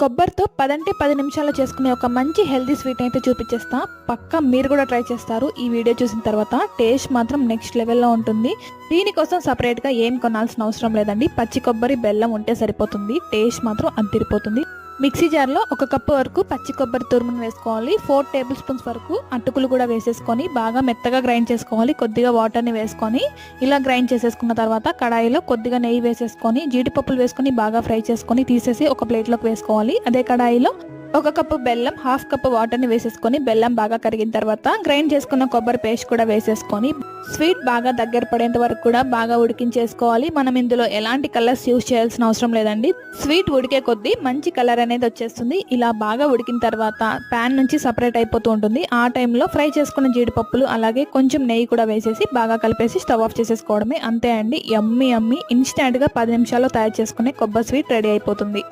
కొబ్బరితో పదంటే పది నిమిషాల్లో చేసుకునే ఒక మంచి హెల్దీ స్వీట్ అయితే చూపించేస్తా. పక్కా మీరు కూడా ట్రై చేస్తారు. ఈ వీడియో చూసిన తర్వాత టేస్ట్ మాత్రం నెక్స్ట్ లెవెల్లో ఉంటుంది. దీనికోసం సపరేట్గా ఏం కొనాల్సిన అవసరం లేదండి. పచ్చి కొబ్బరి బెల్లం ఉంటే సరిపోతుంది. టేస్ట్ మాత్రం అంతిరిపోతుంది. మిక్సీ జార్లో ఒక కప్పు వరకు పచ్చి కొబ్బరి తురుమును వేసుకోవాలి. ఫోర్ టేబుల్ స్పూన్స్ వరకు అటుకులు కూడా వేసేసుకొని బాగా మెత్తగా గ్రైండ్ చేసుకోవాలి. కొద్దిగా వాటర్ని వేసుకొని ఇలా గ్రైండ్ చేసేసుకున్న తర్వాత కడాయిలో కొద్దిగా నెయ్యి వేసేసుకొని జీడిపప్పులు వేసుకొని బాగా ఫ్రై చేసుకొని తీసేసి ఒక ప్లేట్లోకి వేసుకోవాలి. అదే కడాయిలో ఒక కప్పు బెల్లం హాఫ్ కప్పు వాటర్ని వేసేసుకొని బెల్లం బాగా కరిగిన తర్వాత గ్రైండ్ చేసుకున్న కొబ్బరి పేస్ట్ కూడా వేసేసుకొని స్వీట్ బాగా దగ్గర పడేంత వరకు కూడా బాగా ఉడికించేసుకోవాలి. మనం ఇందులో ఎలాంటి కలర్స్ యూజ్ చేయాల్సిన అవసరం లేదండి. స్వీట్ ఉడికే కొద్దీ మంచి కలర్ అనేది వచ్చేస్తుంది. ఇలా బాగా ఉడికిన తర్వాత ప్యాన్ నుంచి సపరేట్ అయిపోతూ ఉంటుంది. ఆ టైంలో ఫ్రై చేసుకున్న జీడిపప్పులు అలాగే కొంచెం నెయ్యి కూడా వేసేసి బాగా కలిపేసి స్టవ్ ఆఫ్ చేసేసుకోవడమే. అంతే అండి. ఎమ్మి అమ్మి ఇన్స్టాంట్గా పది నిమిషాల్లో తయారు చేసుకునే కొబ్బరి స్వీట్ రెడీ అయిపోతుంది.